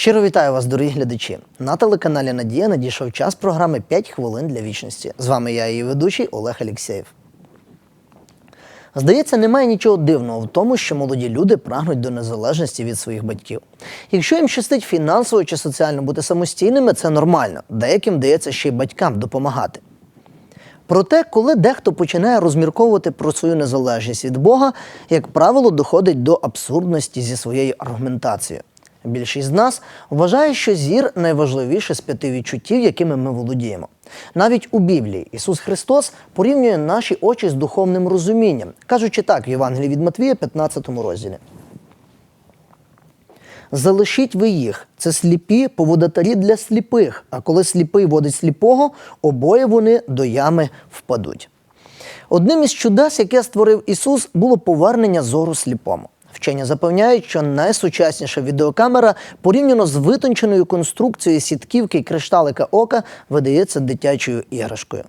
Щиро вітаю вас, дорогі глядачі. На телеканалі Надія надійшов час програми «5 хвилин для вічності. З вами я, її ведучий Олег Алєксєєв. Здається, немає нічого дивного в тому, що молоді люди прагнуть до незалежності від своїх батьків. Якщо їм щастить фінансово чи соціально бути самостійними, це нормально. Деяким дається ще й батькам допомагати. Проте, коли дехто починає розмірковувати про свою незалежність від Бога, як правило, доходить до абсурдності зі своєю аргументацією. Більшість з нас вважає, що зір найважливіше з п'яти відчуттів, якими ми володіємо. Навіть у Біблії Ісус Христос порівнює наші очі з духовним розумінням, кажучи так в Євангелії від Матвія, 15 розділі. Залишіть ви їх. Це сліпі поводатарі для сліпих. А коли сліпий водить сліпого, обоє вони до ями впадуть. Одним із чудес, яке створив Ісус, було повернення зору сліпому. Вчені запевняють, що найсучасніша відеокамера порівняно з витонченою конструкцією сітківки і кришталика ока видається дитячою іграшкою.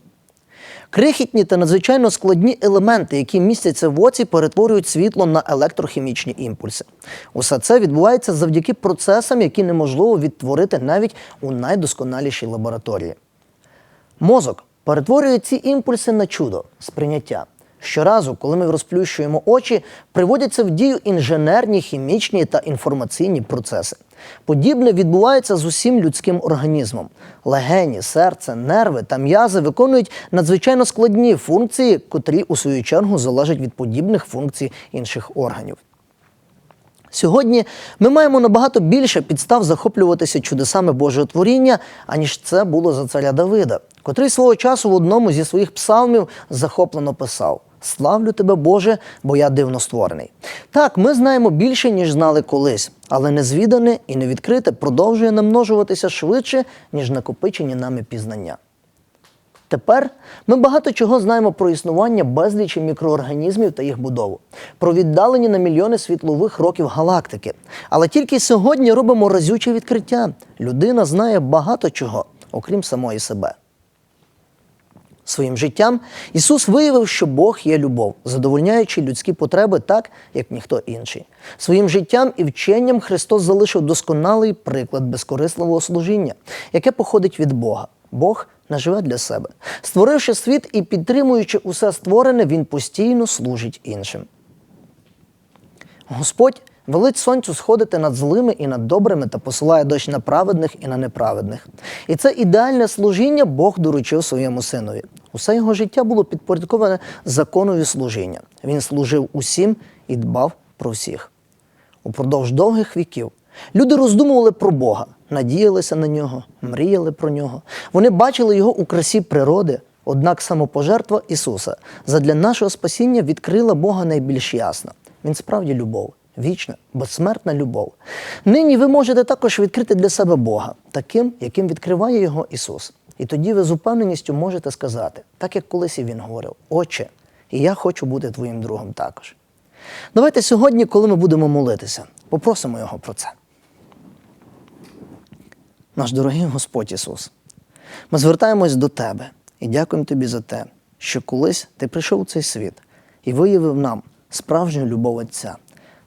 Крихітні та надзвичайно складні елементи, які містяться в оці, перетворюють світло на електрохімічні імпульси. Усе це відбувається завдяки процесам, які неможливо відтворити навіть у найдосконалішій лабораторії. Мозок перетворює ці імпульси на чудо сприйняття. Щоразу, коли ми розплющуємо очі, приводяться в дію інженерні, хімічні та інформаційні процеси. Подібне відбувається з усім людським організмом. Легені, серце, нерви та м'язи виконують надзвичайно складні функції, котрі у свою чергу залежать від подібних функцій інших органів. Сьогодні ми маємо набагато більше підстав захоплюватися чудесами Божого творіння, аніж це було за царя Давида, котрий свого часу в одному зі своїх псалмів захоплено писав: Славлю тебе, Боже, бо я дивно створений. Так, ми знаємо більше, ніж знали колись, але незвідане і невідкрите продовжує намножуватися швидше, ніж накопичені нами пізнання. Тепер ми багато чого знаємо про існування безлічі мікроорганізмів та їх будову, про віддалені на мільйони світлових років галактики. Але тільки сьогодні робимо разюче відкриття. Людина знає багато чого, окрім самої себе. Своїм життям Ісус виявив, що Бог є любов, задовольняючи людські потреби так, як ніхто інший. Своїм життям і вченням Христос залишив досконалий приклад безкорисливого служіння, яке походить від Бога. Бог не живе для себе. Створивши світ і підтримуючи усе створене, Він постійно служить іншим. Господь велить сонцю сходити над злими і над добрими та посилає дощ на праведних і на неправедних. І це ідеальне служіння Бог доручив своєму синові. Усе його життя було підпорядковане законові служіння. Він служив усім і дбав про всіх. Упродовж довгих віків люди роздумували про Бога, надіялися на нього, мріяли про нього. Вони бачили його у красі природи. Однак самопожертва Ісуса задля нашого спасіння відкрила Бога найбільш ясно. Він справді любов, вічна, безсмертна любов. Нині ви можете також відкрити для себе Бога, таким, яким відкриває його Ісус. І тоді ви з упевненістю можете сказати, так як колись і він говорив: Отче, і я хочу бути твоїм другом також. Давайте сьогодні, коли ми будемо молитися, попросимо Його про це. Наш дорогий Господь Ісус, ми звертаємось до Тебе і дякуємо Тобі за те, що колись Ти прийшов у цей світ і виявив нам справжню любов Отця.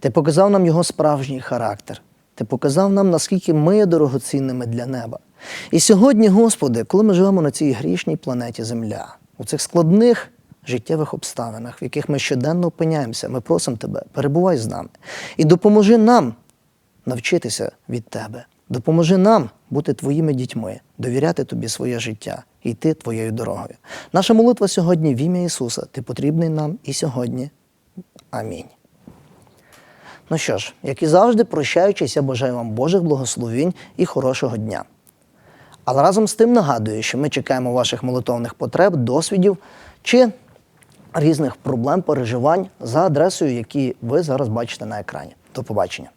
Ти показав нам Його справжній характер. Ти показав нам, наскільки ми є дорогоцінними для неба. І сьогодні, Господи, коли ми живемо на цій грішній планеті Земля, у цих складних життєвих обставинах, в яких ми щоденно опиняємося, ми просимо Тебе, перебувай з нами і допоможи нам навчитися від Тебе. Допоможи нам бути твоїми дітьми, довіряти тобі своє життя йти твоєю дорогою. Наша молитва сьогодні в ім'я Ісуса. Ти потрібний нам і сьогодні. Амінь. Ну що ж, як і завжди, прощаючись, я бажаю вам Божих благословінь і хорошого дня. Але разом з тим нагадую, що ми чекаємо ваших молитовних потреб, досвідів чи різних проблем, переживань за адресою, які ви зараз бачите на екрані. До побачення.